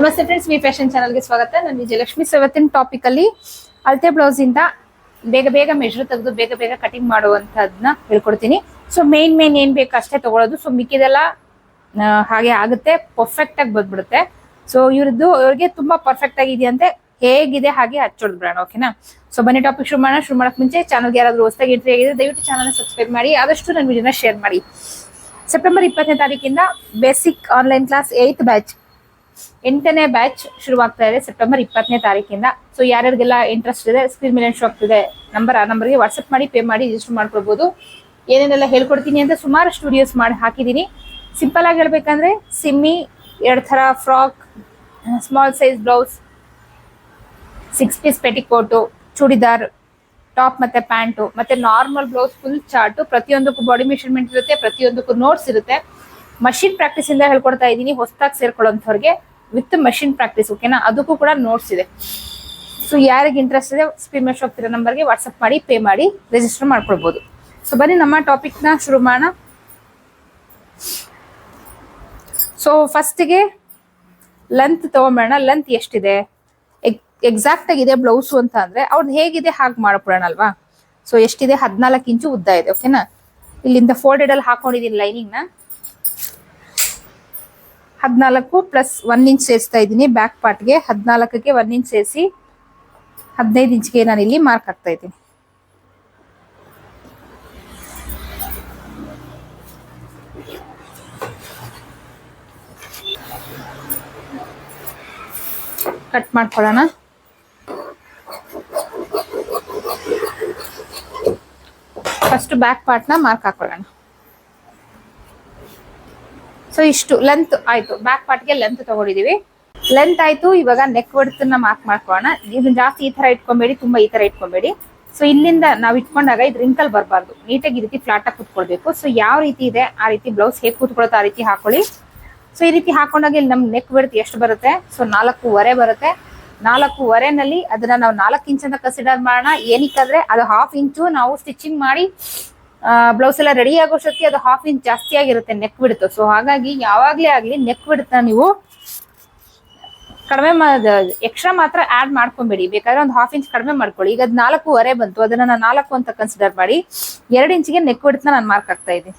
ನಮಸ್ತೆ friends V fashion ಚಾನಲ್ಗೆ ಸ್ವಾಗತ. ನಾನು ವಿಜಯಲಕ್ಷ್ಮಿ. ಸೊ ಟಾಪಿಕ್ ಅಲ್ಲಿ ಅಳತೆ ಬ್ಲೌಸ್ ಇಂದ ಬೇಗ ಬೇಗ ಮೆಜರ್ ತೆಗೆದು ಬೇಗ ಬೇಗ ಕಟಿಂಗ್ ಮಾಡುವಂತದ್ನ ಹೇಳ್ಕೊಡ್ತೀನಿ. ಸೊ ಮೇನ್ ಮೇನ್ ಏನ್ ಬೇಕು ಅಷ್ಟೇ ತಗೊಳ್ಳೋದು ಸೊ ಮಿಕ್ಕಿದೆಲ್ಲ ಹಾಗೆ ಆಗುತ್ತೆ. ಪರ್ಫೆಕ್ಟ್ ಆಗಿ ಬಂದ್ಬಿಡುತ್ತೆ. ಸೊ ಇವ್ರದ್ದು, ಇವ್ರಿಗೆ ತುಂಬಾ ಪರ್ಫೆಕ್ಟ್ ಆಗಿದೆಯಂತೆ ಹೇಗಿದೆ, ಹಾಗೆ ಹಚ್ಚೋದು ಬ್ರಾಂಡ್ ಓಕೆನಾ ಸೊ ಬನ್ನಿ ಟಾಪಿಕ್ ಶುರು ಮಾಡೋಣ. ಶುರು ಮಾಡಕ್ ಮುಂಚೆ ಚಾನಲ್ಗೆ ಯಾರಾದ್ರೂ ಹೊಸದಾಗಿ ಎಂಟ್ರಿ ಆಗಿದೆ ದಯವಿಟ್ಟು ಚಾನಲ್ ಸಬ್ಸ್ಕ್ರೈಬ್ ಮಾಡಿ. ಆದಷ್ಟು ನನ್ನ ವಿಡಿಯೋನ ಶೇರ್ ಮಾಡಿ. ಸೆಪ್ಟೆಂಬರ್ ಇಪ್ಪತ್ತನೇ ತಾರೀಕಿಂದ basic online class eighth batch ಎಂಟನೇ ಬ್ಯಾಚ್ ಶುರುವಾಗ್ತಾ ಇದೆ ಸೆಪ್ಟೆಂಬರ್ ಇಪ್ಪತ್ತನೇ ತಾರೀಕಿಂದ. ಸೊ ಯಾರ್ಯಾರಿಗೆಲ್ಲ ಇಂಟ್ರೆಸ್ಟ್ ಇದೆ ಸ್ಕ್ರೀನ್ ಮೇಲೆ ಶೋ ಆಗ್ತಿದೆ ನಂಬರ್ ಆ ನಂಬರ್ಗೆ ವಾಟ್ಸಪ್ ಮಾಡಿ ಪೇ ಮಾಡಿ ರಿಜಿಸ್ಟರ್ ಮಾಡ್ಕೊಳ್ಬೋದು. ಏನೇನೆಲ್ಲ ಹೇಳ್ಕೊಡ್ತೀನಿ ಅಂತ ಸುಮಾರು ಸ್ಟುಡಿಯೋಸ್ ಮಾಡಿ ಹಾಕಿದ್ದೀನಿ. ಸಿಂಪಲ್ ಆಗಿ ಹೇಳ್ಬೇಕಂದ್ರೆ ಸಿಮ್ಮಿ ಎರಡು ಥರ frock small size blouse six piece petticoat churidar top ಮತ್ತೆ ಪ್ಯಾಂಟು ಮತ್ತೆ ನಾರ್ಮಲ್ ಬ್ಲೌಸ್ ಫುಲ್ ಚಾರ್ಟು ಪ್ರತಿಯೊಂದಕ್ಕೂ ಬಾಡಿ ಮೆಷರ್ಮೆಂಟ್ ಇರುತ್ತೆ, ಪ್ರತಿಯೊಂದಕ್ಕೂ ನೋಟ್ಸ್ ಇರುತ್ತೆ. ಮಷಿನ್ ಪ್ರಾಕ್ಟೀಸ್ ಇಂದ ಹೇಳ್ಕೊಡ್ತಾ ಇದ್ದೀನಿ. ಹೊಸದಾಗಿ ಸೇರ್ಕೊಳ್ಳೋಂಥವ್ರಿಗೆ ವಿತ್ ಮಷಿನ್ ಪ್ರಾಕ್ಟೀಸ್ ಓಕೆನಾ ಅದಕ್ಕೂ ಕೂಡ ನೋಟ್ಸ್ ಇದೆ. ಸೊ ಯಾರಿಗೆ ಇಂಟ್ರೆಸ್ಟ್ ಇದೆ ಸ್ಕ್ರೀನ್ ಮೇಲೆ ಹೋಗ್ತಿರೋ ನಂಬರ್ಗೆ ವಾಟ್ಸಪ್ ಮಾಡಿ ಪೇ ಮಾಡಿ ರಿಜಿಸ್ಟರ್ ಮಾಡ್ಕೊಳ್ಬೋದು. ಸೊ ಬನ್ನಿ, ನಮ್ಮ ಟಾಪಿಕ್ನ ಶುರು ಮಾಡೋಣ. ಸೊ ಫಸ್ಟಿಗೆ ಲೆಂತ್ ತೊಗೊಂಬೇಡ ಲೆಂತ್ ಎಷ್ಟಿದೆ? ಎಕ್ಸಾಕ್ಟ್ ಆಗಿದೆ ಬ್ಲೌಸು ಅಂತ ಅಂದ್ರೆ ಅವ್ರದ್ದು ಹೇಗಿದೆ, ಹಾಗೆ ಮಾಡ್ಬಿಡೋಣ ಅಲ್ವಾ? ಸೊ ಎಷ್ಟಿದೆ? ಹದಿನಾಲ್ಕು ಇಂಚು ಉದ್ದ ಇದೆ ಓಕೆನಾ ಇಲ್ಲಿಂದ ಫೋಲ್ಡೆಡ್ ಅಲ್ಲಿ ಹಾಕೊಂಡಿದ್ದೀನಿ ಲೈನಿಂಗ್ನ. ಹದಿನಾಲ್ಕು ಪ್ಲಸ್ ಒನ್ ಇಂಚ್ ಸೇರಿಸ್ತಾ ಇದ್ದೀನಿ ಬ್ಯಾಕ್ ಪಾರ್ಟ್ಗೆ ಹದಿನಾಲ್ಕಕ್ಕೆ ಒನ್ ಇಂಚ್ ಸೇರಿಸಿ ಹದಿನೈದು ಇಂಚ್ಗೆ ನಾನು ಇಲ್ಲಿ ಮಾರ್ಕ್ ಹಾಕ್ತಾ ಇದ್ದೀನಿ. ಕಟ್ ಮಾಡ್ಕೊಳ್ಳೋಣ. ಫಸ್ಟ್ ಬ್ಯಾಕ್ ಪಾರ್ಟ್ನ ಮಾರ್ಕ್ ಹಾಕೊಳ್ಳೋಣ. ಸೊ ಇಷ್ಟು ಲೆಂತ್ ಆಯ್ತು. ಬ್ಯಾಕ್ ಪಾರ್ಟ್ಗೆ ಲೆಂತ್ ತಗೊಂಡಿದೀವಿ. ಲೆಂತ್ ಆಯ್ತು. ಇವಾಗ ನೆಕ್ನ ಮಾರ್ಕ್ ಮಾಡ್ಕೊಳ್ಳೋಣ. ಇದನ್ನ ಜಾಸ್ತಿ ಈ ತರ ಇಟ್ಕೊಬೇಡಿ, ತುಂಬಾ ಈ ತರ ಇಟ್ಕೊಬೇಡಿ. ಸೊ ಇಲ್ಲಿಂದ ನಾವು ಇಟ್ಕೊಂಡಾಗ ಇದು ರಿಂಕಲ್ ಬರಬಾರ್ದು. ನೀಟಾಗಿ ಈ ರೀತಿ ಫ್ಲಾಟ್ ಆಗಿ ಕುತ್ಕೊಳ್ಬೇಕು. ಸೊ ಯಾವ ರೀತಿ ಇದೆ, ಆ ರೀತಿ ಬ್ಲೌಸ್ ಹೇಗೆ ಕೂತ್ಕೊಳುತ್ತೆ ಆ ರೀತಿ ಹಾಕೊಳ್ಳಿ. ಸೊ ಈ ರೀತಿ ಹಾಕೊಂಡಾಗ ಇಲ್ಲಿ ನಮ್ ನೆಕ್ ಬಿಡ್ತು ಎಷ್ಟು ಬರುತ್ತೆ? ಸೊ ನಾಲ್ಕೂವರೆ ಬರುತ್ತೆ. ನಾಲ್ಕೂವರೆನಲ್ಲಿ ಅದನ್ನ ನಾವು ನಾಲ್ಕು ಇಂಚ್ ಅಂತ ಕನ್ಸಿಡರ್ ಮಾಡೋಣ. ಏನಕ್ಕಂದ್ರೆ ಅದು ಹಾಫ್ ಇಂಚು ನಾವು ಸ್ಟಿಚಿಂಗ್ ಮಾಡಿ ಬ್ಲೌಸ್ ಎಲ್ಲ ರೆಡಿ ಆಗೋಷ್ಟೊತ್ತಿ ಅದು ಹಾಫ್ ಇಂಚ್ ಜಾಸ್ತಿ ಆಗಿರುತ್ತೆ ನೆಕ್ ಬಿಡುತ್ತೆ ಸೊ ಹಾಗಾಗಿ ಯಾವಾಗ್ಲೇ ಆಗ್ಲಿ ನೆಕ್ ಬಿಡುತ್ತಾ ನೀವು ಕಡಿಮೆ ಎಕ್ಸ್ಟ್ರಾ ಮಾತ್ರ ಆಡ್ ಮಾಡ್ಕೊಂಬೇಡಿ. ಬೇಕಾದ್ರೆ ಒಂದು ಹಾಫ್ ಇಂಚ್ ಕಡಿಮೆ ಮಾಡ್ಕೊಳ್ಳಿ. ಈಗ ಅದು ನಾಲ್ಕೂವರೆ ಬಂತು. ಅದನ್ನ ನಾನು ನಾಲ್ಕು ಅಂತ ಕನ್ಸಿಡರ್ ಮಾಡಿ. ಎರಡು ಇಂಚಿಗೆ ನೆಕ್ ಬಿಡ್ತಾ ನಾನು ಮಾರ್ಕ್ ಆಗ್ತಾ ಇದ್ದೀನಿ.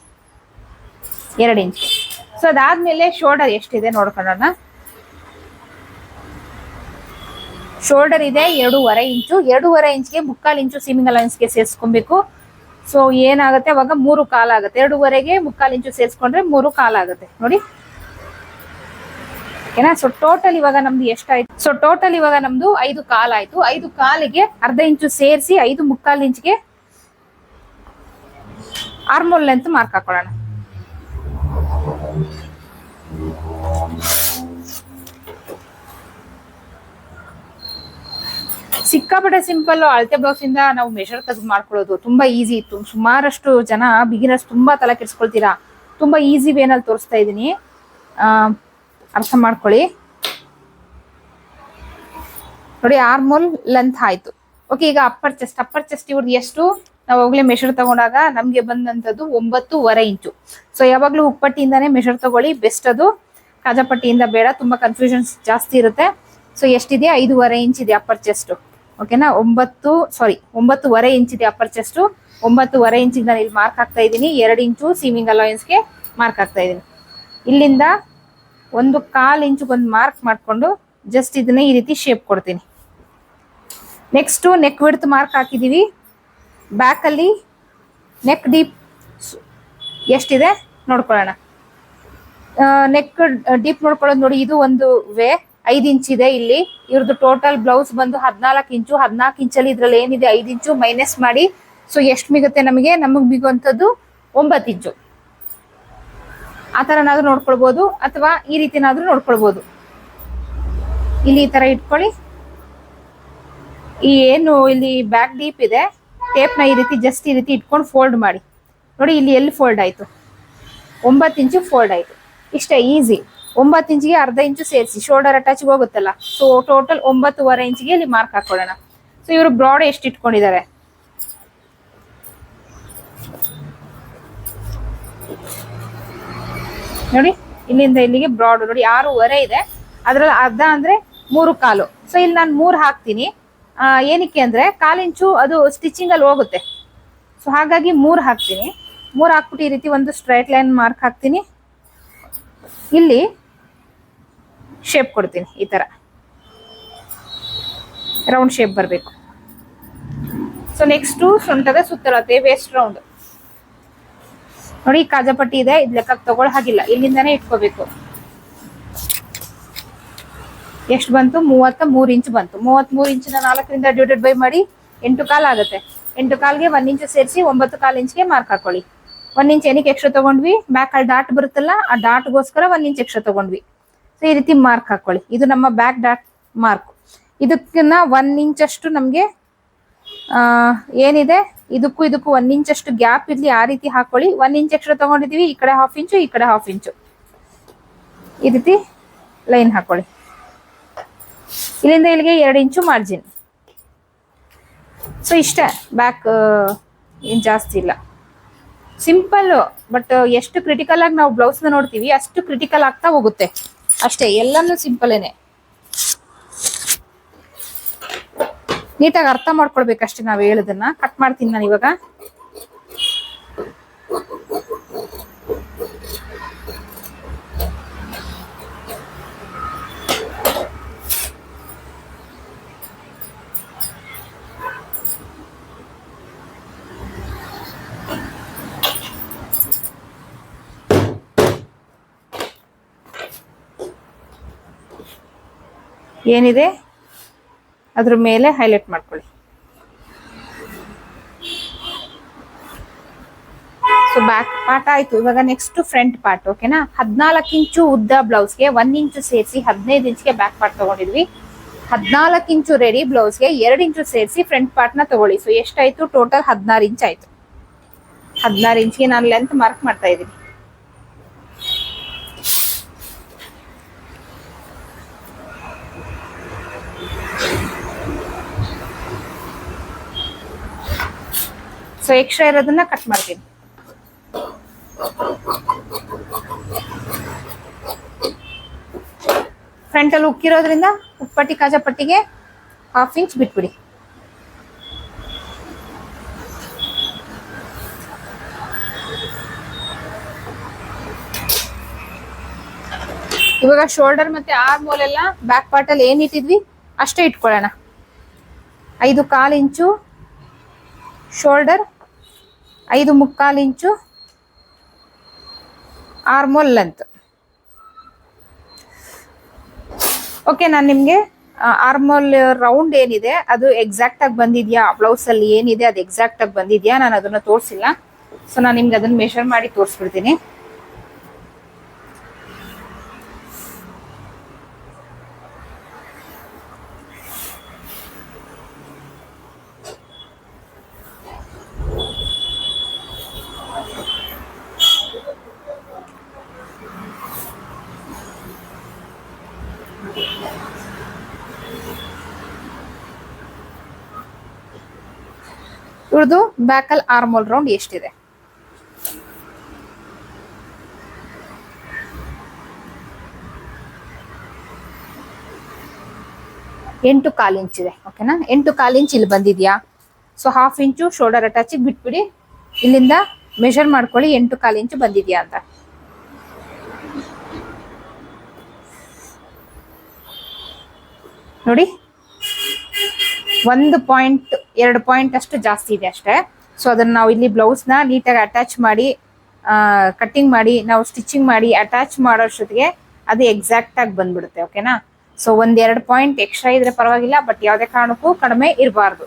ಎರಡು ಇಂಚ್ ಸೊ ಅದಾದ್ಮೇಲೆ ಶೋಲ್ಡರ್ ಎಷ್ಟಿದೆ ನೋಡ್ಕೊಳ್ಳೋಣ. ಶೋಲ್ಡರ್ ಇದೆ ಎರಡೂವರೆ ಇಂಚು ಎರಡೂವರೆ ಇಂಚ್ಗೆ ಮುಕ್ಕಾಲು ಇಂಚು ಸೀಮಿಂಗ್ ಅಲೈನ್ಸ್ಗೆ ಸೇರಿಸ್ಕೊಬೇಕು. ಸೊ ಏನಾಗುತ್ತೆ? ಅವಾಗ ಮೂರು ಕಾಲಾಗುತ್ತೆ ಎರಡೂವರೆಗೆ ಮುಕ್ಕಾಲು ಇಂಚು ಸೇರಿಸ್ಕೊಂಡ್ರೆ ಮೂರು ಕಾಲ ಆಗುತ್ತೆ. ನೋಡಿ. ಓಕೆನಾ? ಸೊ ಟೋಟಲ್ ಇವಾಗ ನಮ್ದು ಎಷ್ಟಾಯ್ತು? ಸೊ ಟೋಟಲ್ ಇವಾಗ ನಮ್ದು ಐದು ಕಾಲ ಆಯ್ತು. ಐದು ಕಾಲಿಗೆ ಅರ್ಧ ಇಂಚು ಸೇರಿಸಿ ಐದು ಮುಕ್ಕಾಲು ಇಂಚ್ಗೆ ಆರ್ಮೋಲ್ ಲೆಂತ್ ಮಾರ್ಕ್ ಹಾಕೊಳ್ಳೋಣ. ಸಿಕ್ಕಾಪಟ್ಟೆ ಸಿಂಪಲ್ ಅಳತೆ ಬ್ಲೌಸ್ ಇಂದ ನಾವು ಮೆಷರ್ ತೆಗೆದು ಮಾಡ್ಕೊಳ್ಳೋದು. ತುಂಬಾ ಈಸಿ ಇತ್ತು. ಸುಮಾರಷ್ಟು ಜನ ಬಿಗಿನರ್ಸ್ ತುಂಬಾ ತಲೆ ಕೆಡ್ಸ್ಕೊಳ್ತೀರಾ? ತುಂಬಾ ಈಸಿ ವೇನಲ್ಲಿ ತೋರಿಸ್ತಾ ಇದ್ದೀನಿ. ಅರ್ಥ ಮಾಡ್ಕೊಳ್ಳಿ. ನೋಡಿ ಆರ್ಮೋಲ್ ಲೆಂತ್ ಆಯ್ತು. ಓಕೆ ಈಗ ಅಪ್ಪರ್ ಚೆಸ್ಟ್ ಅಪ್ಪರ್ ಚೆಸ್ಟ್ ಇವ್ರದ್ದು ಎಷ್ಟು? ನಾವು ಹೋಗ್ಲೇ ಮೆಷರ್ ತಗೊಂಡಾಗ ನಮ್ಗೆ ಬಂದಂತದ್ದು ಒಂಬತ್ತೂವರೆ ಇಂಚು. ಸೊ ಯಾವಾಗ್ಲೂ ಉಪ್ಪಟ್ಟಿಯಿಂದಾನೇ ಮೆಷರ್ ತಗೊಳ್ಳಿ. ಬೆಸ್ಟ್ ಅದು. ಕಾಜಾಪಟ್ಟಿಯಿಂದ ಬೇಡ. ತುಂಬಾ ಕನ್ಫ್ಯೂಷನ್ಸ್ ಜಾಸ್ತಿ ಇರುತ್ತೆ. ಸೊ ಎಷ್ಟಿದೆ? ಐದೂವರೆ ಇಂಚ್ ಇದೆ ಅಪ್ಪರ್ ಚೆಸ್ಟ್ ಓಕೆನಾ ಒಂಬತ್ತು ಸಾರಿ ಒಂಬತ್ತುವರೆ ಇಂಚ್ ಇದೆ ಅಪ್ಪರ್ ಚೆಸ್ಟ್ ಒಂಬತ್ತುವರೆ ಇಂಚಿಗೆ ನಾನು ಇಲ್ಲಿ ಮಾರ್ಕ್ ಹಾಕ್ತಾ ಇದ್ದೀನಿ. ಎರಡು ಇಂಚು ಸೀಮಿಂಗ್ ಅಲೋಯನ್ಸ್ಗೆ ಮಾರ್ಕ್ ಹಾಕ್ತಾ ಇದ್ದೀನಿ. ಇಲ್ಲಿಂದ ಒಂದು ಕಾಲು ಇಂಚು ಒಂದು ಮಾರ್ಕ್ ಮಾಡಿಕೊಂಡು ಜಸ್ಟ್ ಇದನ್ನ ಈ ರೀತಿ ಶೇಪ್ ಕೊಡ್ತೀನಿ. ನೆಕ್ಸ್ಟು ನೆಕ್ ವಿಡ್ತ್ ಮಾರ್ಕ್ ಹಾಕಿದ್ದೀವಿ ಬ್ಯಾಕಲ್ಲಿ ನೆಕ್ ಡೀಪ್ ಎಷ್ಟಿದೆ? ನೋಡ್ಕೊಳ್ಳೋಣ. ನೆಕ್ ಡೀಪ್ ನೋಡ್ಕೊಳ್ಳೋದು ನೋಡಿ, ಇದು ಒಂದು ವೇ ಐದು ಇಂಚ್ ಇದೆ ಇಲ್ಲಿ. ಇವ್ರದ್ದು ಟೋಟಲ್ ಬ್ಲೌಸ್ ಬಂದು ಹದಿನಾಲ್ಕು ಇಂಚು, ಹದಿನಾಲ್ಕು ಇಂಚಲ್ಲಿ ಇದ್ರಲ್ಲಿ ಏನಿದೆ ಐದು ಇಂಚು ಮೈನಸ್ ಮಾಡಿ. ಸೊ ಎಷ್ಟು ಮಿಗುತ್ತೆ ನಮಗೆ? ನಮಗೆ ಮಿಗುವಂಥದ್ದು ಒಂಬತ್ತು ಇಂಚು. ಆ ಥರನಾದ್ರೂ ನೋಡ್ಕೊಳ್ಬೋದು. ಅಥವಾ ಈ ರೀತಿನಾದ್ರೂ ನೋಡ್ಕೊಳ್ಬೋದು. ಇಲ್ಲಿ ಈ ತರ ಇಟ್ಕೊಳ್ಳಿ. ಈ ಏನು ಇಲ್ಲಿ ಬ್ಯಾಕ್ ಡೀಪ್ ಇದೆ. ಟೇಪ್ನ ಈ ರೀತಿ ಜಸ್ಟ್ ಈ ರೀತಿ ಇಟ್ಕೊಂಡು ಫೋಲ್ಡ್ ಮಾಡಿ. ನೋಡಿ, ಇಲ್ಲಿ ಎಲ್ಲಿ ಫೋಲ್ಡ್ ಆಯ್ತು? ಒಂಬತ್ತು ಇಂಚು ಫೋಲ್ಡ್ ಆಯ್ತು. ಇಷ್ಟೇ ಈಸಿ ಒಂಬತ್ತು ಇಂಚಿಗೆ ಅರ್ಧ ಇಂಚು ಸೇರಿಸಿ ಶೋಲ್ಡರ್ ಅಟ್ಯಾಚ್ಗೆ ಹೋಗುತ್ತಲ್ಲ. ಸೊ ಟೋಟಲ್ ಒಂಬತ್ತುವರೆ ಇಂಚಿಗೆ ಇಲ್ಲಿ ಮಾರ್ಕ್ ಹಾಕೊಳ್ಳೋಣ. ಸೊ ಇವರು ಬ್ರಾಡ್ ಎಷ್ಟು ಇಟ್ಕೊಂಡಿದ್ದಾರೆ? ನೋಡಿ, ಇಲ್ಲಿಂದ ಇಲ್ಲಿಗೆ ಬ್ರಾಡ್ ನೋಡಿ, ಆರೂವರೆ ಇದೆ. ಅದ್ರಲ್ಲಿ ಅರ್ಧ ಅಂದ್ರೆ ಮೂರು ಕಾಲು. ಸೊ ಇಲ್ಲಿ ನಾನು ಮೂರು ಹಾಕ್ತೀನಿ. ಏನಕ್ಕೆ ಅಂದ್ರೆ ಕಾಲು ಇಂಚು ಅದು ಸ್ಟಿಚಿಂಗ್ ಅಲ್ಲಿ ಹೋಗುತ್ತೆ. ಸೊ ಹಾಗಾಗಿ ಮೂರು ಹಾಕ್ತೀನಿ. ಮೂರು ಹಾಕ್ಬಿಟ್ಟು ಈ ರೀತಿ ಒಂದು ಸ್ಟ್ರೈಟ್ ಲೈನ್ ಮಾರ್ಕ್ ಹಾಕ್ತೀನಿ. ಇಲ್ಲಿ ಶೇಪ್ ಕೊಡ್ತೀನಿ ಈ ಥರ ರೌಂಡ್ ಶೇಪ್ ಬರಬೇಕು. ಸೊ ನೆಕ್ಸ್ಟು ಸೊಂಟದ ಸುತ್ತಳತೆ ವೇಸ್ಟ್ ರೌಂಡ್ ನೋಡಿ, ಕಾಜಾಪಟ್ಟಿ ಇದೆ, ಇದು ಲೆಕ್ಕಕ್ಕೆ ತಗೊಳ್ಳೋ ಹಾಗಿಲ್ಲ. ಇಲ್ಲಿಂದಾನೇ ಇಟ್ಕೋಬೇಕು. ಎಷ್ಟು ಬಂತು? ಮೂವತ್ತ ಮೂರು ಇಂಚ್ ಬಂತು. ಮೂವತ್ತ್ ಮೂರು ಇಂಚಿನ ನಾಲ್ಕರಿಂದ ಡಿವೈಡೆಡ್ ಬೈ ಮಾಡಿ ಎಂಟು ಕಾಲ್ ಆಗುತ್ತೆ. ಎಂಟು ಕಾಲ್ಗೆ ಒಂದ್ ಇಂಚ್ ಸೇರಿಸಿ ಒಂಬತ್ತು ಕಾಲು ಇಂಚ್ಗೆ ಮಾರ್ಕ್ ಹಾಕೊಳ್ಳಿ. ಒಂದ್ ಇಂಚ್ ಏನಕ್ಕೆ ಎಕ್ಸ್ಟ್ರಾ ತಗೊಂಡ್ವಿ? ಬ್ಯಾಕ್ ಅಲ್ಲಿ ಡಾಟ್ ಬರುತ್ತಲ್ಲ, ಆ ಡಾಟ್ಗೋಸ್ಕರ ಒನ್ ಇಂಚ್ ಎಕ್ಸ್ಟ್ರಾ ತಗೊಂಡ್ವಿ. ಸೊ ಈ ರೀತಿ ಮಾರ್ಕ್ ಹಾಕೊಳ್ಳಿ. ಇದು ನಮ್ಮ ಬ್ಯಾಕ್ ಡಾಟ್ ಮಾರ್ಕ್ ಇದಕ್ಕಿನ್ನ ಒನ್ ಇಂಚ್ ಅಷ್ಟು ನಮಗೆ ಏನಿದೆ? ಇದಕ್ಕೂ ಇದಕ್ಕೂ ಒನ್ ಅಷ್ಟು ಗ್ಯಾಪ್ ಇರ್ಲಿ, ಆ ರೀತಿ ಹಾಕೊಳ್ಳಿ. ಒನ್ ಇಂಚ್ ಎಕ್ಸ್ಟ್ರಾ ತಗೊಂಡಿದೀವಿ, ಈ ಕಡೆ ಹಾಫ್ ಇಂಚು ಈ ಕಡೆ ಹಾಫ್ ಇಂಚು ಈ ರೀತಿ ಲೈನ್ ಹಾಕೊಳ್ಳಿ. ಇಲ್ಲಿಂದ ಇಲ್ಲಿಗೆ ಎರಡು ಇಂಚು ಮಾರ್ಜಿನ್ ಸೊ ಇಷ್ಟೇ. ಬ್ಯಾಕ್ ಏನು ಜಾಸ್ತಿ ಇಲ್ಲ. ಸಿಂಪಲ್ ಬಟ್ ಎಷ್ಟು ಕ್ರಿಟಿಕಲ್ ಆಗಿ ನಾವು ಬ್ಲೌಸ್ನ ನೋಡ್ತೀವಿ, ಅಷ್ಟು ಕ್ರಿಟಿಕಲ್ ಆಗ್ತಾ ಹೋಗುತ್ತೆ. ಅಷ್ಟೇ ಎಲ್ಲಾನು ಸಿಂಪಲೇನೆ ನೀಟಾಗಿ ಅರ್ಥ ಮಾಡ್ಕೊಳ್ಬೇಕಷ್ಟೇ ನಾವು ಹೇಳೋದನ್ನ. ಕಟ್ ಮಾಡ್ತೀನಿ ನಾನು ಇವಾಗ. ಏನಿದೆ? ಅದ್ರ ಮೇಲೆ ಹೈಲೈಟ್ ಮಾಡ್ಕೊಳ್ಳಿ. ಸೊ ಬ್ಯಾಕ್ ಪಾರ್ಟ್ ಆಯ್ತು. ಇವಾಗ ನೆಕ್ಸ್ಟ್ ಫ್ರಂಟ್ ಪಾರ್ಟ್ ಓಕೆನಾ ಹದಿನಾಲ್ಕು ಇಂಚು ಉದ್ದ ಬ್ಲೌಸ್ಗೆ ಒನ್ ಇಂಚು ಸೇರಿಸಿ ಹದಿನೈದು ಇಂಚ್ಗೆ ಬ್ಯಾಕ್ ಪಾರ್ಟ್ ತಗೊಂಡಿದ್ವಿ. ಹದಿನಾಲ್ಕು ಇಂಚು ರೆಡಿ ಬ್ಲೌಸ್ಗೆ ಎರಡು ಇಂಚು ಸೇರಿಸಿ ಫ್ರಂಟ್ ಪಾರ್ಟ್ನ ತಗೊಳ್ಳಿ. ಸೊ ಎಷ್ಟಾಯ್ತು? ಟೋಟಲ್ ಹದಿನಾರು ಇಂಚ್ ಆಯ್ತು. ಹದಿನಾರು ಇಂಚ್ಗೆ ನಾನು ಲೆಂತ್ ಮಾರ್ಕ್ ಮಾಡ್ತಾ ಇದ್ದೀನಿ. ಸೊ ಎಕ್ಸ್ಟ್ರಾ ಇರೋದನ್ನ ಕಟ್ ಮಾಡ್ತೀನಿ. ಫ್ರಂಟಲ್ಲಿ ಉಕ್ಕಿರೋದ್ರಿಂದ ಉಪ್ಪಟ್ಟಿ ಕಾಜಾಪಟ್ಟಿಗೆ ಹಾಫ್ ಇಂಚ್ ಬಿಟ್ಬಿಡಿ. ಇವಾಗ ಶೋಲ್ಡರ್ ಮತ್ತೆ ಆರ್ ಮೂಲೆಲ್ಲ ಬ್ಯಾಕ್ ಪಾರ್ಟ್ ಅಲ್ಲಿ ಏನ್ ಇಟ್ಟಿದ್ವಿ? ಅಷ್ಟೇ ಇಟ್ಕೊಳ್ಳೋಣ. ಐದು ಕಾಲು ಇಂಚು ಶೋಲ್ಡರ್ ಐದು ಮುಕ್ಕಾಲು ಇಂಚು ಆರ್ಮೋಲ್ ಲೆಂತ್ ಓಕೆ ನಾನು ನಿಮಗೆ ಆರ್ಮೋಲ್ ರೌಂಡ್ ಏನಿದೆ, ಅದು ಎಕ್ಸಾಕ್ಟ್ ಆಗಿ ಬಂದಿದ್ಯಾ? ಬ್ಲೌಸ್ ಅಲ್ಲಿ ಏನಿದೆ, ಅದು ಎಕ್ಸಾಕ್ಟ್ ಆಗಿ ಬಂದಿದ್ಯಾ? ನಾನು ಅದನ್ನು ತೋರಿಸಿಲ್ಲ. ಸೊ ನಾನು ನಿಮ್ಗೆ ಅದನ್ನು ಮೆಷರ್ ಮಾಡಿ ತೋರಿಸ್ಬಿಡ್ತೀನಿ. ಇವ್ರದ್ದು ಬ್ಯಾಕಲ್ ಆರ್ಮೋಲ್ ರೌಂಡ್ ಎಷ್ಟಿದೆ? ಎಂಟು ಕಾಲು ಇಂಚ್ ಇದೆ ಓಕೆನಾ ಎಂಟು ಕಾಲು ಇಂಚ್ ಇಲ್ಲಿ ಬಂದಿದ್ಯಾ? ಸೊ ಹಾಫ್ ಇಂಚು ಶೋಲ್ಡರ್ ಅಟ್ಯಾಚಿಗೆ ಬಿಟ್ಬಿಡಿ. ಇಲ್ಲಿಂದ ಮೆಷರ್ ಮಾಡ್ಕೊಳ್ಳಿ ಎಂಟು ಕಾಲು ಇಂಚು ಬಂದಿದ್ಯಾ ಅಂತ. ನೋಡಿ ಒಂದು ಪಾಯಿಂಟ್, ಎರಡು ಪಾಯಿಂಟ್ ಅಷ್ಟು ಜಾಸ್ತಿ ಇದೆ ಅಷ್ಟೇ. ಸೊ ಅದನ್ನ ನಾವು ಇಲ್ಲಿ ಬ್ಲೌಸ್ನ ನೀಟಾಗಿ ಅಟ್ಯಾಚ್ ಮಾಡಿ ಕಟ್ಟಿಂಗ್ ಮಾಡಿ, ನಾವು ಸ್ಟಿಚಿಂಗ್ ಮಾಡಿ ಅಟ್ಯಾಚ್ ಮಾಡೋಷ್ಟೊತ್ತಿಗೆ ಅದು ಎಕ್ಸಾಕ್ಟ್ ಆಗಿ ಬಂದ್ಬಿಡುತ್ತೆ ಓಕೆನಾ ಸೊ ಒಂದ್ ಎರಡು ಪಾಯಿಂಟ್ ಎಕ್ಸ್ಟ್ರಾ ಇದ್ರೆ ಪರವಾಗಿಲ್ಲ ಬಟ್ ಯಾವುದೇ ಕಾರಣಕ್ಕೂ ಕಡಿಮೆ ಇರಬಾರ್ದು.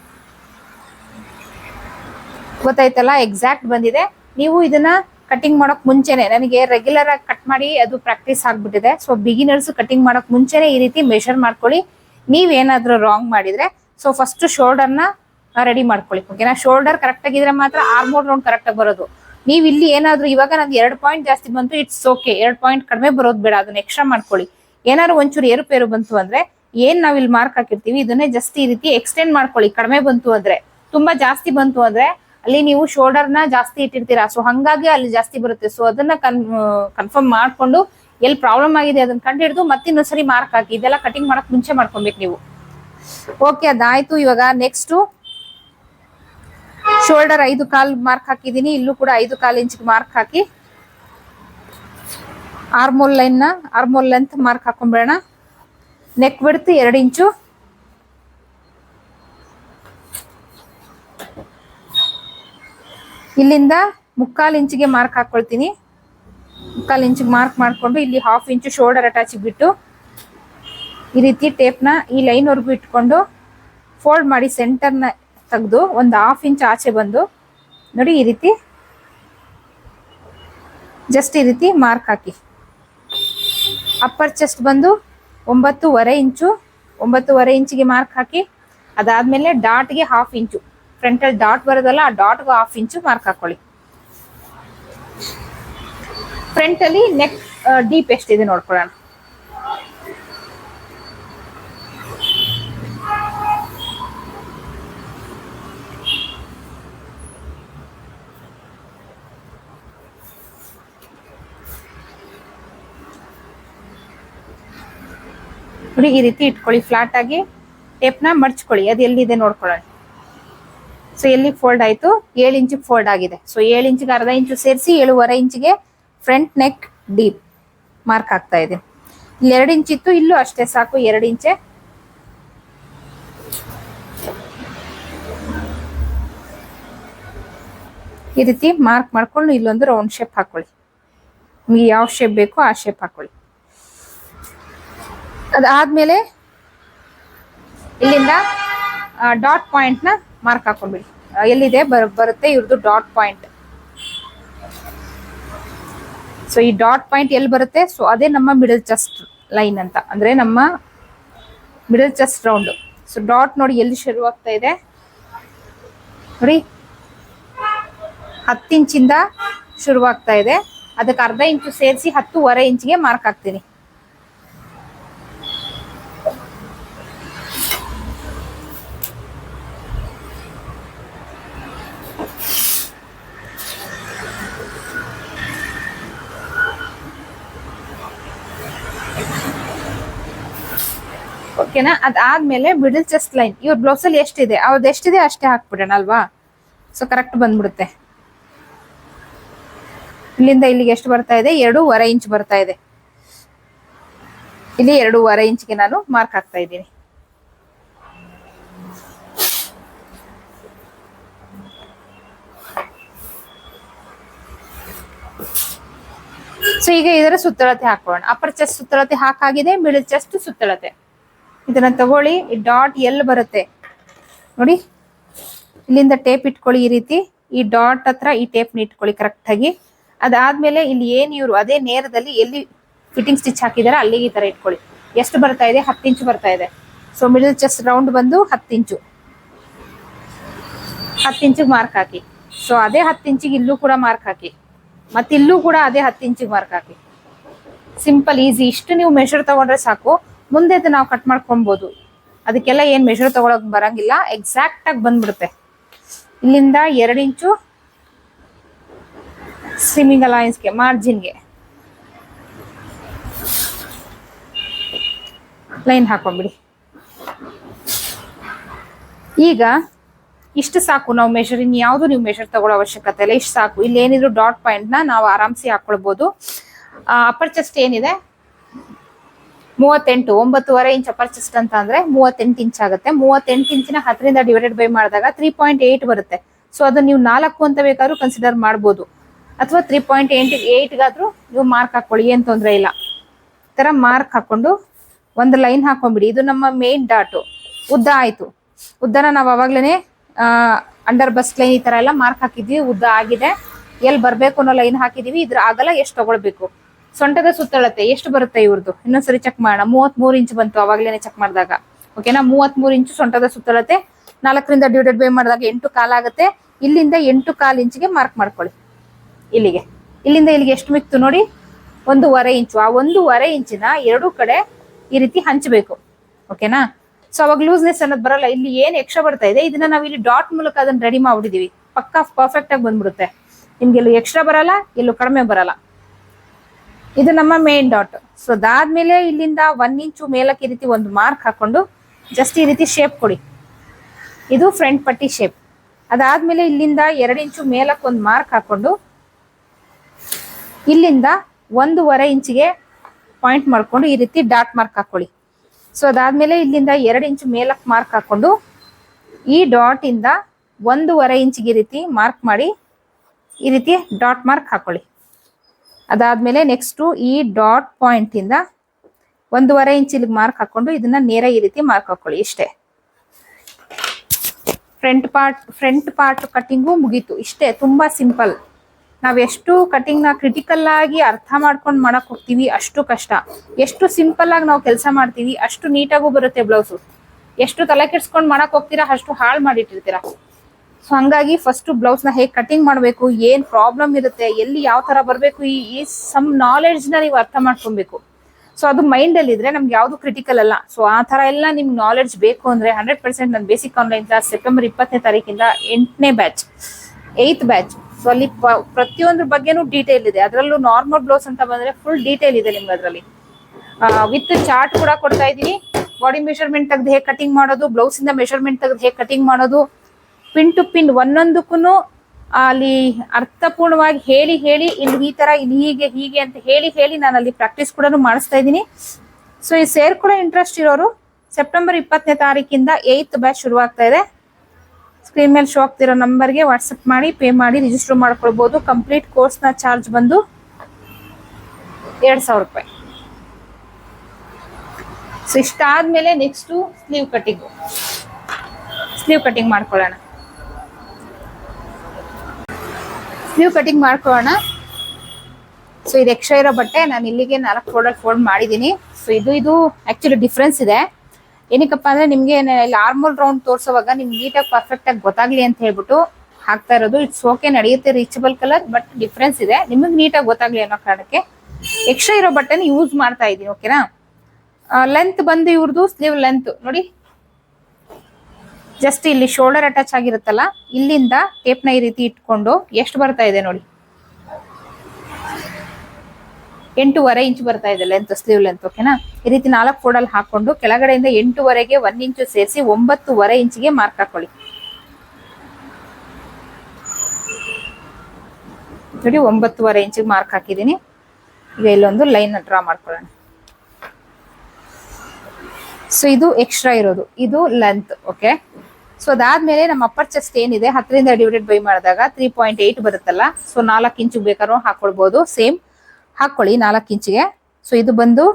ಗೊತ್ತಾಯ್ತಲ್ಲ? ಎಕ್ಸಾಕ್ಟ್ ಬಂದಿದೆ. ನೀವು ಇದನ್ನ ಕಟಿಂಗ್ ಮಾಡೋಕ್ ಮುಂಚೆನೆ, ನನಗೆ ರೆಗ್ಯುಲರ್ ಆಗಿ ಕಟ್ ಮಾಡಿ ಅದು ಪ್ರಾಕ್ಟೀಸ್ ಆಗಿಬಿಟ್ಟಿದೆ. ಸೊ ಬಿಗಿನರ್ಸ್ ಕಟಿಂಗ್ ಮಾಡೋಕ್ ಮುಂಚೆನೆ ಈ ರೀತಿ ಮೆಷರ್ ಮಾಡ್ಕೊಳ್ಳಿ. ನೀವೇನಾದರೂ ರಾಂಗ್ ಮಾಡಿದ್ರೆ ಸೊ ಫಸ್ಟ್ ಶೋಲ್ಡರ್ನ ರೆಡಿ ಮಾಡ್ಕೊಳ್ಳಿ. ಓಕೆನಾ ಶೋಲ್ಡರ್ ಕರೆಕ್ಟ್ ಆಗಿದ್ರೆ ಮಾತ್ರ ಆರ್ಮೋರ್ ರೌಂಡ್ ಕರೆಕ್ಟ್ ಆಗಿ ಬರೋದು. ನೀವು ಇಲ್ಲಿ ಏನಾದ್ರೂ, ಇವಾಗ ನಂದು ಎರಡು ಪಾಯಿಂಟ್ ಜಾಸ್ತಿ ಬಂತು ಇಟ್ಸ್ ಓಕೆ ಎರಡು ಪಾಯಿಂಟ್ ಕಡಿಮೆ ಬರೋದು ಬೇಡ, ಅದನ್ನ ಎಕ್ಸ್ಟ್ರಾ ಮಾಡ್ಕೊಳ್ಳಿ. ಏನಾದ್ರು ಒಂಚೂರು ಏರುಪೇರು ಬಂತು ಅಂದ್ರೆ, ಏನ್ ನಾವ್ ಇಲ್ಲಿ ಮಾರ್ಕ್ ಹಾಕಿರ್ತೀವಿ, ಇದನ್ನೇ ಜಸ್ಟ್ ಈ ರೀತಿ ಎಕ್ಸ್ಟೆಂಡ್ ಮಾಡ್ಕೊಳ್ಳಿ. ಕಡಿಮೆ ಬಂತು ಅಂದ್ರೆ, ತುಂಬಾ ಜಾಸ್ತಿ ಬಂತು ಅಂದ್ರೆ, ಅಲ್ಲಿ ನೀವು ಶೋಲ್ಡರ್ನ ಜಾಸ್ತಿ ಇಟ್ಟಿರ್ತೀರಾ. ಸೊ ಹಂಗಾಗಿ ಅಲ್ಲಿ ಜಾಸ್ತಿ ಬರುತ್ತೆ. ಸೊ ಅದನ್ನ ಕನ್ಫರ್ಮ್ ಮಾಡ್ಕೊಂಡು, ಎಲ್ಲಿ ಪ್ರಾಬ್ಲಮ್ ಆಗಿದೆ ಅದನ್ನ ಕಂಡು ಹಿಡಿದು ಮತ್ತೆ ಇನ್ನೊಂದ್ಸರಿ ಮಾರ್ಕ್ ಹಾಕಿ, ಇದೆಲ್ಲ ಕಟಿಂಗ್ ಮಾಡಕ್ ಮುಂಚೆ ಮಾಡ್ಕೊಬೇಕು ನೀವು. ಓಕೆ ಅದಾಯ್ತು ಇವಾಗ ನೆಕ್ಸ್ಟ್ ಶೋಲ್ಡರ್ ಐದು ಕಾಲ್ ಮಾರ್ಕ್ ಹಾಕಿದೀನಿ ಇಲ್ಲೂ ಕೂಡ ಐದು ಕಾಲ್ ಇಂಚ್ ಮಾರ್ಕ್ ಹಾಕಿ. ಆರ್ಮೋಲ್ ಲೈನ್ನ ಆರ್ಮೋಲ್ ಲೆಂತ್ ಮಾರ್ಕ್ ಹಾಕೊಂಡ್ಬೇಡ ನೆಕ್ ಬಿಡ್ತು ಎರಡು ಇಂಚು ಇಲ್ಲಿಂದ ಮುಕ್ಕಾಲ್ ಇಂಚಿಗೆ ಮಾರ್ಕ್ ಹಾಕೊಳ್ತೀನಿ. ಮುಕ್ಕಾಲ್ ಇಂಚಿಗೆ ಮಾರ್ಕ್ ಮಾಡ್ಕೊಂಡು ಇಲ್ಲಿ ಹಾಫ್ ಇಂಚು ಶೋಲ್ಡರ್ ಅಟ್ಯಾಚ್ ಬಿಟ್ಟು. ಈ ರೀತಿ ಟೇಪ್ನ ಈ ಲೈನ್ವರೆಗೂ ಇಟ್ಕೊಂಡು ಫೋಲ್ಡ್ ಮಾಡಿ ಸೆಂಟರ್ನ ತೆಗೆದು ಒಂದು ಹಾಫ್ ಇಂಚ್ ಆಚೆ ಬಂದು ನೋಡಿ ಈ ರೀತಿ ಜಸ್ಟ್ ಈ ರೀತಿ ಮಾರ್ಕ್ ಹಾಕಿ. ಅಪ್ಪರ್ ಚೆಸ್ಟ್ ಬಂದು ಒಂಬತ್ತುವರೆ ಇಂಚು, ಒಂಬತ್ತುವರೆ ಇಂಚಿಗೆ ಮಾರ್ಕ್ ಹಾಕಿ, ಅದಾದ್ಮೇಲೆ ಡಾಟ್ಗೆ ಹಾಫ್ ಇಂಚು ಫ್ರಂಟಲ್ಲಿ ಡಾಟ್ ಬರೋದಲ್ಲ ಆ ಡಾಟ್ಗೂ ಹಾಫ್ ಇಂಚು ಮಾರ್ಕ್ ಹಾಕೊಳ್ಳಿ. ಫ್ರಂಟ್ ಅಲ್ಲಿ ನೆಕ್ ಡೀಪ್ ಎಷ್ಟಿದೆ ನೋಡ್ಕೊಳ್ಳೋಣ. ಈ ರೀತಿ ಇಟ್ಕೊಳ್ಳಿ ಫ್ಲಾಟ್ ಆಗಿ ಟೇಪ್ನ ಮಡ್ಚ್ಕೊಳ್ಳಿ ಅದು ಎಲ್ಲಿದೆ ನೋಡ್ಕೊಳ್ಳಿ ಸೊ ಎಲ್ಲಿ ಫೋಲ್ಡ್ ಆಯ್ತು? ಏಳು ಇಂಚಿಗೆ ಫೋಲ್ಡ್ ಆಗಿದೆ. ಸೊ ಏಳು ಇಂಚಿಗೆ ಅರ್ಧ ಇಂಚು ಸೇರಿಸಿ ಏಳುವರೆ ಇಂಚಿಗೆ ಫ್ರಂಟ್ ನೆಕ್ ಡೀಪ್ ಮಾರ್ಕ್ ಆಗ್ತಾ ಇದೆ. ಇಲ್ಲಿ ಎರಡು ಇಂಚ್ ಇತ್ತು, ಇಲ್ಲೂ ಅಷ್ಟೇ ಸಾಕು, ಎರಡು ಇಂಚೆ. ಈ ರೀತಿ ಮಾರ್ಕ್ ಮಾಡ್ಕೊಂಡು ಇಲ್ಲೊಂದು ರೌಂಡ್ ಶೇಪ್ ಹಾಕೊಳ್ಳಿ. ನಿಮಗೆ ಯಾವ ಶೇಪ್ ಬೇಕೋ ಆ ಶೇಪ್ ಹಾಕೊಳ್ಳಿ. ಅದಾದ್ಮೇಲೆ ಇಲ್ಲಿಂದ ಡಾಟ್ ಪಾಯಿಂಟ್ನ ಮಾರ್ಕ್ ಹಾಕೊಂಡ್ಬಿಡಿ. ಎಲ್ಲಿದೆ? ಬರ್, ಬರುತ್ತೆ ಇವ್ರದ್ದು ಡಾಟ್ ಪಾಯಿಂಟ್ ಸೊ ಈ ಡಾಟ್ ಪಾಯಿಂಟ್ ಎಲ್ಲಿ ಬರುತ್ತೆ? ಸೊ ಅದೇ ನಮ್ಮ ಮಿಡಲ್ ಚೆಸ್ಟ್ ಲೈನ್ ಅಂತ. ಅಂದ್ರೆ ನಮ್ಮ middle chest round so dot ನೋಡಿ ಎಲ್ಲಿ ಶುರು ಆಗ್ತಾ ಇದೆ? ನೋಡಿ. ಹತ್ತು ಇಂಚಿಂದ ಶುರುವಾಗ್ತಾ ಇದೆ. ಅದಕ್ಕೆ ಅರ್ಧ ಇಂಚು ಸೇರಿಸಿ ಹತ್ತೂವರೆ ಇಂಚಿಗೆ ಮಾರ್ಕ್ ಹಾಕ್ತೀನಿ. ಓಕೆನಾ? ಅದಾದ್ಮೇಲೆ ಮಿಡಲ್ ಚೆಸ್ಟ್ ಲೈನ್ ಇವ್ರ ಬ್ಲೌಸ್ ಅಲ್ಲಿ ಎಷ್ಟಿದೆ? ಅವ್ರದ್ದು ಎಷ್ಟಿದೆ ಅಷ್ಟೇ ಹಾಕ್ಬಿಡೋಣ ಅಲ್ವಾ ಸೊ ಕರೆಕ್ಟ್ ಬಂದ್ಬಿಡುತ್ತೆ. ಇಲ್ಲಿಂದ ಇಲ್ಲಿಗೆ ಎಷ್ಟು ಬರ್ತಾ ಇದೆ? ಎರಡೂವರೆ ಇಂಚ್ ಬರ್ತಾ ಇದೆ. ಇಲ್ಲಿ ಎರಡೂವರೆ ಇಂಚ್ಗೆ ನಾನು ಮಾರ್ಕ್ ಹಾಕ್ತಾ ಇದ್ದೀನಿ. ಸೊ ಈಗ ಇದರ ಸುತ್ತಳತೆ ಹಾಕೋಣ. ಅಪ್ಪರ್ ಚೆಸ್ಟ್ ಸುತ್ತಳತೆ ಹಾಕಾಗಿದೆ ಮಿಡಲ್ ಚೆಸ್ಟ್ ಸುತ್ತಳತೆ. ಇದನ್ನ ತಗೊಳ್ಳಿ, ಈ ಡಾಟ್ ಎಲ್ ಬರುತ್ತೆ. ನೋಡಿ, ಇಲ್ಲಿಂದ ಟೇಪ್ ಇಟ್ಕೊಳ್ಳಿ ಈ ರೀತಿ. ಈ ಡಾಟ್ ಹತ್ರ ಈ ಟೇಪ್ನ ಇಟ್ಕೊಳ್ಳಿ ಕರೆಕ್ಟ್ ಆಗಿ. ಅದಾದ್ಮೇಲೆ ಇಲ್ಲಿ ಏನ್ ಇವರು, ಅದೇ ನೇರದಲ್ಲಿ ಎಲ್ಲಿ ಫಿಟ್ಟಿಂಗ್ ಸ್ಟಿಚ್ ಹಾಕಿದಾರ ಅಲ್ಲಿಗೆ ಈ ತರ ಇಟ್ಕೊಳ್ಳಿ. ಎಷ್ಟು ಬರ್ತಾ ಇದೆ? ಹತ್ತು ಇಂಚು ಬರ್ತಾ ಇದೆ. ಸೊ ಮಿಡಲ್ ಚೆಸ್ಟ್ ರೌಂಡ್ ಬಂದು ಹತ್ತು ಇಂಚು. ಹತ್ತು ಇಂಚಿಗೆ ಮಾರ್ಕ್ ಹಾಕಿ. ಸೊ ಅದೇ ಹತ್ತು ಇಂಚಿಗೆ ಇಲ್ಲೂ ಕೂಡ ಮಾರ್ಕ್ ಹಾಕಿ. ಮತ್ತೆ ಇಲ್ಲೂ ಕೂಡ ಅದೇ ಹತ್ತು ಇಂಚಿಗೆ ಮಾರ್ಕ್ ಹಾಕಿ. ಸಿಂಪಲ್ ಈಸಿ ಇಷ್ಟು ನೀವು ಮೆಷರ್ ತಗೊಂಡ್ರೆ ಸಾಕು. ಮುಂದೆ ನಾವು ಕಟ್ ಮಾಡ್ಕೊಬಹುದು ಅದಕ್ಕೆಲ್ಲ ಏನ್ ಮೆಷರ್ ತಗೊಳಕ್ ಬರಂಗಿಲ್ಲ. ಎಕ್ಸಾಕ್ಟ್ ಆಗಿ ಬಂದ್ಬಿಡುತ್ತೆ. ಇಲ್ಲಿಂದ ಎರಡು ಇಂಚು ಸ್ವಿಮ್ಮಿಂಗ್ ಮಾರ್ಜಿನ್ ಮಾರ್ಜಿನ್ಗೆ ಲೈನ್ ಹಾಕೊಂಡ್ಬಿಡಿ. ಈಗ ಇಷ್ಟು ಸಾಕು ನಾವು ಮೆಷರ್ ಇನ್ ಯಾವುದು ನೀವು ಮೆಷರ್ ತಗೊಳ್ಳೋ ಅವಶ್ಯಕತೆ ಇಲ್ಲ. ಇಷ್ಟು ಸಾಕು. ಇಲ್ಲಿ ಏನಿದ್ರು ಡಾಟ್ ಪಾಯಿಂಟ್ನ ನಾವು ಆರಾಮ್ಸಿ ಹಾಕೊಳ್ಬೋದು. ಅಪ್ಪರ್ ಚೆಸ್ಟ್ ಏನಿದೆ? ಮೂವತ್ತೆಂಟು, ಒಂಬತ್ತುವರೆ ಇಂಚ್ ಅಪ್ಪರ್ ಚೆಸ್ಟ್ ಅಂತ ಅಂದ್ರೆ ಮೂವತ್ತೆಂಟು ಇಂಚ್ ಆಗುತ್ತೆ. ಮೂವತ್ತೆಂಟು ಇಂಚಿನ ಹತ್ತರಿಂದ ಡಿವೈಡೆಡ್ ಬೈ ಮಾಡಿದಾಗ ತ್ರೀ ಪಾಯಿಂಟ್ ಏಟ್ ಬರುತ್ತೆ. ಸೊ ಅದನ್ನ ನೀವು ನಾಲ್ಕು ಅಂತ ಬೇಕಾದ್ರೂ ಕನ್ಸಿಡರ್ ಮಾಡ್ಬೋದು. ಅಥವಾ ತ್ರೀ ಪಾಯಿಂಟ್ ಏಟ್ ಏಟ್ಗಾದ್ರೂ ನೀವು ಮಾರ್ಕ್ ಹಾಕೊಳ್ಳಿ, ಏನು ತೊಂದರೆ ಇಲ್ಲ. ತರ ಮಾರ್ಕ್ ಹಾಕೊಂಡು ಒಂದು ಲೈನ್ ಹಾಕೊಂಡ್ಬಿಡಿ. ಇದು ನಮ್ಮ ಮೇನ್ ಡಾಟು ಉದ್ದ ಆಯ್ತು. ಉದ್ದನ ನಾವು ಅವಾಗ್ಲೇನೆ ಅಂಡರ್ ಬಸ್ ಲೈನ್ ಈ ತರ ಎಲ್ಲ ಮಾರ್ಕ್ ಹಾಕಿದ್ವಿ. ಉದ್ದ ಆಗಿದೆ. ಎಲ್ಲಿ ಬರಬೇಕು ಅನ್ನೋ ಲೈನ್ ಹಾಕಿದೀವಿ. ಇದ್ರ ಆಗಲ್ಲ, ಎಷ್ಟು ತಗೊಳ್ಬೇಕು? ಸೊಂಟದ ಸುತ್ತಳತೆ ಎಷ್ಟು ಬರುತ್ತೆ ಇವ್ರದ್ದು ಇನ್ನೊಂದ್ಸರಿ ಚೆಕ್ ಮಾಡೋಣ. ಮೂವತ್ತ್ ಮೂರು ಇಂಚ್ ಬಂತು ಅವಾಗ್ಲೇನೆ ಚೆಕ್ ಮಾಡಿದಾಗ. ಓಕೆನಾ ಮೂವತ್ತ್ ಮೂರು ಇಂಚು ಸೊಂಟದ ಸುತ್ತಳತೆ. ನಾಲ್ಕರಿಂದ ಡಿವೈಡೆಡ್ ಬೈ ಮಾಡಿದಾಗ ಎಂಟು ಕಾಲಾಗುತ್ತೆ ಇಲ್ಲಿಂದ ಎಂಟು ಕಾಲು ಇಂಚಿಗೆ ಮಾರ್ಕ್ ಮಾಡ್ಕೊಳ್ಳಿ. ಇಲ್ಲಿಗೆ. ಇಲ್ಲಿಂದ ಇಲ್ಲಿಗೆ ಎಷ್ಟು ಮಿಕ್ತು ನೋಡಿ? ಒಂದೂವರೆ ಇಂಚು. ಆ ಒಂದೂವರೆ ಇಂಚಿನ ಎರಡೂ ಕಡೆ ಈ ರೀತಿ ಹಂಚಬೇಕು. ಓಕೆನಾ ಸೊ ಅವಾಗ ಲೂಸ್ನೆಸ್ ಅನ್ನೋದು ಬರಲ್ಲ. ಇಲ್ಲಿ ಏನು ಎಕ್ಸ್ಟ್ರಾ ಬರ್ತಾ ಇದೆ? ಇದನ್ನ ನಾವು ಇಲ್ಲಿ ಡಾಟ್ ಮೂಲಕ ಅದನ್ನ ರೆಡಿ ಮಾಡ್ಬಿಟ್ಟಿದೀವಿ. ಪಕ್ಕಾ ಪರ್ಫೆಕ್ಟ್ ಆಗಿ ಬಂದ್ಬಿಡುತ್ತೆ. ನಿಮ್ಗೆ ಎಲ್ಲೂ ಎಕ್ಸ್ಟ್ರಾ ಬರಲ್ಲ, ಎಲ್ಲೂ ಕಡಿಮೆ ಬರಲ್ಲ. ಇದು ನಮ್ಮ ಮೇನ್ ಡಾಟ್ ಸೊ ಅದಾದ್ಮೇಲೆ ಇಲ್ಲಿಂದ ಒನ್ ಇಂಚು ಮೇಲಕ್ಕೆ ಈ ರೀತಿ ಒಂದು ಮಾರ್ಕ್ ಹಾಕೊಂಡು ಜಸ್ಟ್ ಈ ರೀತಿ ಶೇಪ್ ಕೊಡಿ. ಇದು ಫ್ರಂಟ್ ಪಟ್ಟಿ ಶೇಪ್ ಅದಾದ್ಮೇಲೆ ಇಲ್ಲಿಂದ ಎರಡು ಇಂಚು ಮೇಲಕ್ಕೆ ಒಂದು ಮಾರ್ಕ್ ಹಾಕೊಂಡು ಇಲ್ಲಿಂದ ಒಂದೂವರೆ ಇಂಚಿಗೆ ಪಾಯಿಂಟ್ ಮಾಡಿಕೊಂಡು ಈ ರೀತಿ ಡಾಟ್ ಮಾರ್ಕ್ ಹಾಕೊಳ್ಳಿ. ಸೊ ಅದಾದ್ಮೇಲೆ ಇಲ್ಲಿಂದ ಎರಡು ಇಂಚು ಮೇಲಕ್ಕೆ ಮಾರ್ಕ್ ಹಾಕೊಂಡು ಈ ಡಾಟ್ ಇಂದ ಒಂದೂವರೆ ಇಂಚಿಗೆ ಈ ರೀತಿ ಮಾರ್ಕ್ ಮಾಡಿ ಈ ರೀತಿ ಡಾಟ್ ಮಾರ್ಕ್ ಹಾಕೊಳ್ಳಿ. ಅದಾದ್ಮೇಲೆ ನೆಕ್ಸ್ಟು ಈ ಡಾಟ್ ಪಾಯಿಂಟ್ ಇಂದ ಒಂದೂವರೆ ಇಂಚ್ ಇಲ್ಲಿಗೆ ಮಾರ್ಕ್ ಹಾಕೊಂಡು ಇದನ್ನ ನೇರ ಈ ರೀತಿ ಮಾರ್ಕ್ ಹಾಕೊಳ್ಳಿ ಇಷ್ಟೇ. Front part front part cutting ಮುಗೀತು. ಇಷ್ಟೇ, ತುಂಬಾ ಸಿಂಪಲ್ ನಾವ್ ಎಷ್ಟು ಕಟಿಂಗ್ನ ಕ್ರಿಟಿಕಲ್ ಆಗಿ ಅರ್ಥ ಮಾಡ್ಕೊಂಡು ಮಾಡಕ್ ಹೋಗ್ತೀವಿ ಅಷ್ಟು ಕಷ್ಟ. ಎಷ್ಟು ಸಿಂಪಲ್ ಆಗಿ ನಾವು ಕೆಲಸ ಮಾಡ್ತೀವಿ ಅಷ್ಟು ನೀಟಾಗೂ ಬರುತ್ತೆ ಬ್ಲೌಸು. ಎಷ್ಟು ತಲೆ ಕೆಡ್ಸ್ಕೊಂಡ್ ಮಾಡಕ್ ಹೋಗ್ತೀರಾ ಅಷ್ಟು ಹಾಳು ಮಾಡಿಟ್ಟಿರ್ತೀರಾ. ಸೊ ಹಂಗಾಗಿ ಫಸ್ಟ್ ಬ್ಲೌಸ್ನ ಹೇಗೆ ಕಟಿಂಗ್ ಮಾಡಬೇಕು, ಏನ್ ಪ್ರಾಬ್ಲಮ್ ಇರುತ್ತೆ, ಎಲ್ಲಿ ಯಾವ ತರ ಬರಬೇಕು, ಈ ಈ ಸಮ್ ನಾಲೆಡ್ಜ್ನ ನೀವು ಅರ್ಥ ಮಾಡ್ಕೊಬೇಕು. ಸೊ ಅದು ಮೈಂಡ್ ಅಲ್ಲಿ ಇದ್ರೆ ನಮ್ಗೆ ಯಾವ್ದು ಕ್ರಿಟಿಕಲ್ ಅಲ್ಲ. ಸೊ ಆ ತರ ಎಲ್ಲ ನಿಮ್ಗೆ ನಾಲೆಡ್ಜ್ ಬೇಕು ಅಂದ್ರೆ ಹಂಡ್ರೆಡ್ ಪರ್ಸೆಂಟ್ ನನ್ನ ಬೇಸಿಕ್ ಆನ್ಲೈನ್ ಕ್ಲಾಸ್ ಸೆಪ್ಟೆಂಬರ್ ಇಪ್ಪತ್ತನೇ ತಾರೀಕಿಂದ ಎಂಟನೇ ಬ್ಯಾಚ್ ಏಯ್ತ್ ಬ್ಯಾಚ್ ಸೊ ಅಲ್ಲಿ ಪ್ರತಿಯೊಂದ್ರ ಬಗ್ಗೆನೂ ಡೀಟೇಲ್ ಇದೆ. ಅದರಲ್ಲೂ ನಾರ್ಮಲ್ ಬ್ಲೌಸ್ ಅಂತ ಬಂದ್ರೆ ಫುಲ್ ಡೀಟೇಲ್ ಇದೆ ನಿಮ್ಗೆ ಅದರಲ್ಲಿ. ವಿತ್ ಚಾರ್ಟ್ ಕೂಡ ಕೊಡ್ತಾ ಇದೀನಿ ಬಾಡಿ ಮೆಷರ್ಮೆಂಟ್ ತೆಗೆದು ಹೇಗೆ ಕಟಿಂಗ್ ಮಾಡೋದು ಬ್ಲೌಸ್ ಇಂದ ಮೆಷರ್ಮೆಂಟ್ ತೆಗೆದು ಹೇಗೆ ಕಟಿಂಗ್ ಮಾಡೋದು ಪಿನ್ ಟು ಪಿನ್ ಒಂದೊಂದಕ್ಕೂ ಅಲ್ಲಿ ಅರ್ಥಪೂರ್ಣವಾಗಿ ಹೇಳಿ ಹೇಳಿ ಇಲ್ಲಿ ಈ ತರ, ಇಲ್ಲಿ ಹೀಗೆ ಹೀಗೆ ಅಂತ ಹೇಳಿ ಹೇಳಿ ನಾನು ಅಲ್ಲಿ ಪ್ರಾಕ್ಟೀಸ್ ಕೂಡ ಮಾಡಿಸ್ತಾ ಇದ್ದೀನಿ. ಸೊ ಈ ಸೇರ್ಕೊಳ್ಳೋ ಇಂಟ್ರೆಸ್ಟ್ ಇರೋರು ಸೆಪ್ಟೆಂಬರ್ ಇಪ್ಪತ್ತನೇ ತಾರೀಕಿಂದ ಏಯ್ತ್ ಬ್ಯಾಚ್ ಶುರುವಾಗ್ತಾ ಇದೆ. ಸ್ಕ್ರೀನ್ ಮೇಲೆ ಶೋ ಆಗ್ತಿರೋ ನಂಬರ್ಗೆ ವಾಟ್ಸಪ್ ಮಾಡಿ ಪೇ ಮಾಡಿ ರಿಜಿಸ್ಟರ್ ಮಾಡ್ಕೊಳ್ಬಹುದು ಕಂಪ್ಲೀಟ್ ಕೋರ್ಸ್ನ ಚಾರ್ಜ್ ಬಂದು ಎರಡ್ ಸಾವಿರ ರೂಪಾಯಿ. So ಇಷ್ಟಾದ್ಮೇಲೆ next sleeve cutting sleeve cutting ಮಾಡ್ಕೊಳ್ಳೋಣ. ಸ್ಲೀವ್ ಕಟಿಂಗ್ ಮಾಡ್ಕೊಳ್ಳೋಣ. ಸೊ ಇದು ಎಕ್ಸ್ಟ್ರಾ ಇರೋ ಬಟ್ಟೆ, ನಾನು ಇಲ್ಲಿಗೆ ನಾಲ್ಕು ಫೋಲ್ಡಲ್ಲಿ ಫೋಲ್ಡ್ ಮಾಡಿದ್ದೀನಿ. ಸೊ ಇದು ಇದು ಆಕ್ಚುಲಿ ಡಿಫ್ರೆನ್ಸ್ ಇದೆ. ಏನಕ್ಕಪ್ಪ ಅಂದ್ರೆ ನಿಮ್ಗೆ ಇಲ್ಲಿ ರೌಂಡ್ ತೋರ್ಸೋವಾಗ ನಿಮ್ಗೆ ನೀಟಾಗಿ ಪರ್ಫೆಕ್ಟ್ ಆಗಿ ಗೊತ್ತಾಗ್ಲಿ ಅಂತ ಹೇಳ್ಬಿಟ್ಟು ಹಾಕ್ತಾ ಇರೋದು. ಇಟ್ಸ್ ಓಕೆ ನಡೆಯುತ್ತೆ ರೀಚಬಲ್ ಕಲರ್ ಬಟ್ ಡಿಫ್ರೆನ್ಸ್ ಇದೆ. ನಿಮಗೆ ನೀಟಾಗಿ ಗೊತ್ತಾಗ್ಲಿ ಅನ್ನೋ ಕಾರಣಕ್ಕೆ ಎಕ್ಸ್ಟ್ರಾ ಇರೋ ಬಟ್ಟೆನ ಯೂಸ್ ಮಾಡ್ತಾ ಇದ್ದೀನಿ ಓಕೆನಾ ಲೆಂತ್ ಬಂದು ಇವ್ರದ್ದು ಸ್ಲೀವ್ ಲೆಂತ್ ನೋಡಿ. ಜಸ್ಟ್ ಇಲ್ಲಿ ಶೋಲ್ಡರ್ ಅಟ್ಯಾಚ್ ಆಗಿರುತ್ತಲ್ಲ, ಇಲ್ಲಿಂದ ಟೇಪ್ನ ಈ ರೀತಿ ಇಟ್ಕೊಂಡು ಎಷ್ಟು ಬರ್ತಾ ಇದೆ ನೋಡಿ. ಎಂಟೂವರೆ ಇಂಚ್ ಬರ್ತಾ ಇದೆ ಲೆಂತ್ ಸ್ಲೀವ್ ಲೆಂತ್ ಓಕೆನಾ ಈ ರೀತಿ ನಾಲ್ಕು ಫೋಲ್ಡಲ್ಲಿ ಹಾಕೊಂಡು ಕೆಳಗಡೆಯಿಂದ ಎಂಟೂವರೆಗೆ ಒನ್ ಇಂಚು ಸೇರಿಸಿ ಒಂಬತ್ತುವರೆ ಇಂಚಿಗೆ ಮಾರ್ಕ್ ಹಾಕೊಳ್ಳಿ. ನೋಡಿ, ಒಂಬತ್ತುವರೆ ಇಂಚಿಗೆ ಮಾರ್ಕ್ ಹಾಕಿದ್ದೀನಿ. ಈಗ ಇಲ್ಲೊಂದು ಲೈನ್ ಡ್ರಾ ಮಾಡ್ಕೊಳ್ಳೋಣ. ಸೊ ಇದು ಎಕ್ಸ್ಟ್ರಾ ಇರೋದು. ಇದು ಲೆಂತ್ ಓಕೆ ಸೊ ಅದಾದ್ಮೇಲೆ ನಮ್ಮ ಅಪ್ಪರ್ ಚೆಸ್ಟ್ ಏನಿದೆ, ಹತ್ತರಿಂದ ಡಿವೈಡೆಡ್ ಬೈ ಮಾಡಿದಾಗ ತ್ರೀ ಪಾಯಿಂಟ್ ಏಯ್ಟ್ ಬರುತ್ತಲ್ಲ. ಸೊ ನಾಲ್ಕು ಇಂಚು ಬೇಕಾದ್ರೂ ಹಾಕೊಳ್ಬಹುದು ಸೇಮ್ ಹಾಕೊಳ್ಳಿ ನಾಲ್ಕು ಇಂಚಿಗೆ ಸೊ ಇದು ಬಂದು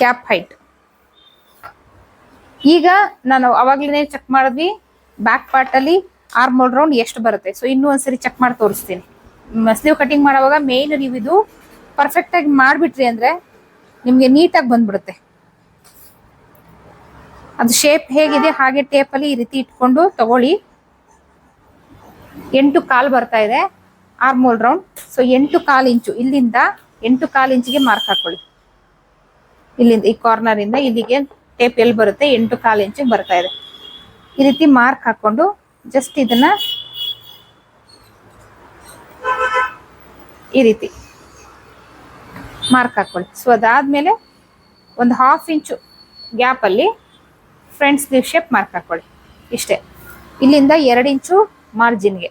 ಕ್ಯಾಪ್ ಹೈಟ್ ಈಗ ನಾನು ಅವಾಗ್ಲೇ ಚೆಕ್ ಮಾಡಿದ್ವಿ. ಬ್ಯಾಕ್ ಪಾರ್ಟ್ ಅಲ್ಲಿ ಆರ್ಮೋಲ್ ರೌಂಡ್ ಎಷ್ಟು ಬರುತ್ತೆ. ಸೊ ಇನ್ನೂ ಒಂದ್ಸರಿ ಚೆಕ್ ಮಾಡಿ ತೋರಿಸ್ತೀನಿ. ಸ್ಲೀವ್ ಕಟಿಂಗ್ ಮಾಡುವಾಗ ಮೇನ್ ನೀವು ಇದು ಪರ್ಫೆಕ್ಟ್ ಆಗಿ ಮಾಡ್ಬಿಟ್ರಿ ಅಂದ್ರೆ ನಿಮ್ಗೆ ನೀಟಾಗಿ ಬಂದ್ಬಿಡುತ್ತೆ. ಅದು ಶೇಪ್ ಹೇಗಿದೆ, ಹಾಗೆ ಟೇಪಲ್ಲಿ ಈ ರೀತಿ ಇಟ್ಕೊಂಡು ತಗೊಳ್ಳಿ. ಎಂಟು ಕಾಲ್ ಬರ್ತಾ ಇದೆ, ಆರ್ಮೋಲ್ ರೌಂಡ್ ಸೊ ಎಂಟು ಕಾಲು ಇಂಚು. ಇಲ್ಲಿಂದ ಎಂಟು ಕಾಲು ಇಂಚಿಗೆ ಮಾರ್ಕ್ ಹಾಕೊಳ್ಳಿ. ಇಲ್ಲಿಂದ ಈ ಕಾರ್ನರ್ ಇಂದ ಇಲ್ಲಿಗೆ ಟೇಪ್ ಎಲ್ಲಿ ಬರುತ್ತೆ, ಎಂಟು ಕಾಲು ಇಂಚಿಗೆ ಬರ್ತಾ ಇದೆ. ಈ ರೀತಿ ಮಾರ್ಕ್ ಹಾಕೊಂಡು ಜಸ್ಟ್ ಇದನ್ನ ಈ ರೀತಿ ಮಾರ್ಕ್ ಹಾಕೊಳ್ಳಿ. ಸೊ ಅದಾದ್ಮೇಲೆ ಒಂದು ಹಾಫ್ ಇಂಚು ಗ್ಯಾಪಲ್ಲಿ ಫ್ರಂಟ್ ನೀವು ಶೇಪ್ ಮಾರ್ಕ್ ಹಾಕೊಳ್ಳಿ. ಇಷ್ಟೇ. ಇಲ್ಲಿಂದ ಎರಡು ಇಂಚು ಮಾರ್ಜಿನ್ಗೆ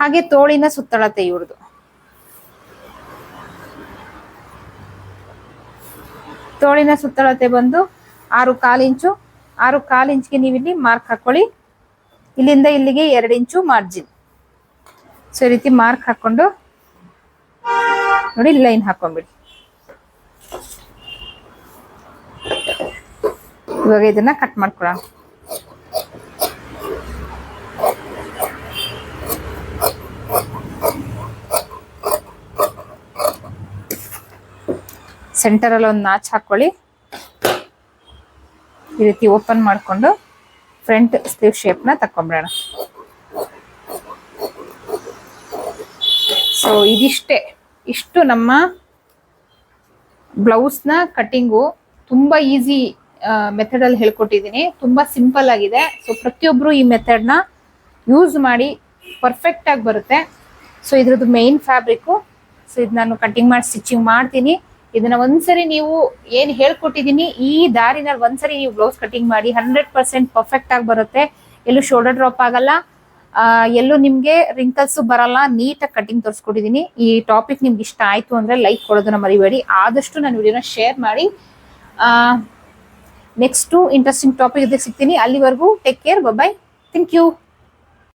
ಹಾಗೆ ತೋಳಿನ ಸುತ್ತಳತೆ ಇವ್ರದ್ದು ತೋಳಿನ ಸುತ್ತಳತೆ ಬಂದು ಆರು ಕಾಲು ಇಂಚು, ಆರು ಕಾಲು ಇಂಚ್ಗೆ ನೀವು ಇಲ್ಲಿ ಮಾರ್ಕ್ ಹಾಕೊಳ್ಳಿ. ಇಲ್ಲಿಂದ ಇಲ್ಲಿಗೆ ಎರಡು ಇಂಚು ಮಾರ್ಜಿನ್ ಸೊ ಈ ರೀತಿ ಮಾರ್ಕ್ ಹಾಕೊಂಡು ನೋಡಿ ಲೈನ್ ಹಾಕೊಂಡ್ಬಿಡಿ. ಇವಾಗ ಇದನ್ನ ಕಟ್ ಮಾಡ್ಕೊಳ್ಳೋಣ ಸೆಂಟರಲ್ಲಿ ಒಂದು ನಾಚ್ ಹಾಕೊಳ್ಳಿ. ಈ ರೀತಿ ಓಪನ್ ಮಾಡಿಕೊಂಡು ಫ್ರಂಟ್ ಸ್ಲೀವ್ ಶೇಪ್ನ ತಕೊಂಡ್ಬಿಡೋಣ ಸೊ ಇದಿಷ್ಟೇ. ಇಷ್ಟು ನಮ್ಮ ಬ್ಲೌಸ್ನ ಕಟ್ಟಿಂಗು ತುಂಬ ಈಸಿ ಮೆಥಡಲ್ಲಿ ಹೇಳ್ಕೊಟ್ಟಿದ್ದೀನಿ. ತುಂಬಾ ಸಿಂಪಲ್ ಆಗಿದೆ. ಸೊ ಪ್ರತಿಯೊಬ್ಬರು ಈ ಮೆಥಡ್ನ ಯೂಸ್ ಮಾಡಿ ಪರ್ಫೆಕ್ಟ್ ಆಗಿ ಬರುತ್ತೆ. ಸೊ ಇದ್ರದ್ದು ಮೇನ್ ಫ್ಯಾಬ್ರಿಕ್ಕು ಸೊ ಇದು ನಾನು ಕಟಿಂಗ್ ಮಾಡಿ ಸ್ಟಿಚಿಂಗ್ ಮಾಡ್ತೀನಿ. ಇದನ್ನ ಒಂದ್ಸರಿ ನೀವು ಏನ್ ಹೇಳ್ಕೊಟ್ಟಿದ್ದೀನಿ ಈ ದಾರಿನಲ್ಲಿ ಒಂದ್ಸರಿ ನೀವು ಬ್ಲೌಸ್ ಕಟಿಂಗ್ ಮಾಡಿ ಹಂಡ್ರೆಡ್ ಪರ್ಸೆಂಟ್ ಪರ್ಫೆಕ್ಟ್ ಆಗಿ ಬರುತ್ತೆ. ಎಲ್ಲೂ ಶೋಲ್ಡರ್ ಡ್ರಾಪ್ ಆಗಲ್ಲ. ಆ, ಎಲ್ಲೂ ನಿಮ್ಗೆ ರಿಂಕಲ್ಸ್ ಬರಲ್ಲ. ನೀಟಾಗಿ ಕಟಿಂಗ್ ತೋರಿಸ್ಕೊಟ್ಟಿದೀನಿ ಈ ಟಾಪಿಕ್ ನಿಮ್ಗೆ ಇಷ್ಟ ಆಯ್ತು ಅಂದ್ರೆ ಲೈಕ್ ಕೊಡೋದನ್ನ ಮರಿಬೇಡಿ. ಆದಷ್ಟು ನಾನು ವಿಡಿಯೋನ ಶೇರ್ ಮಾಡಿ. ನೆಕ್ಸ್ಟ್ ಇಂಟ್ರೆಸ್ಟಿಂಗ್ ಟಾಪಿಕ್ ಸಿಗ್ತೀನಿ. ಅಲ್ಲಿವರೆಗೂ take care bye thank you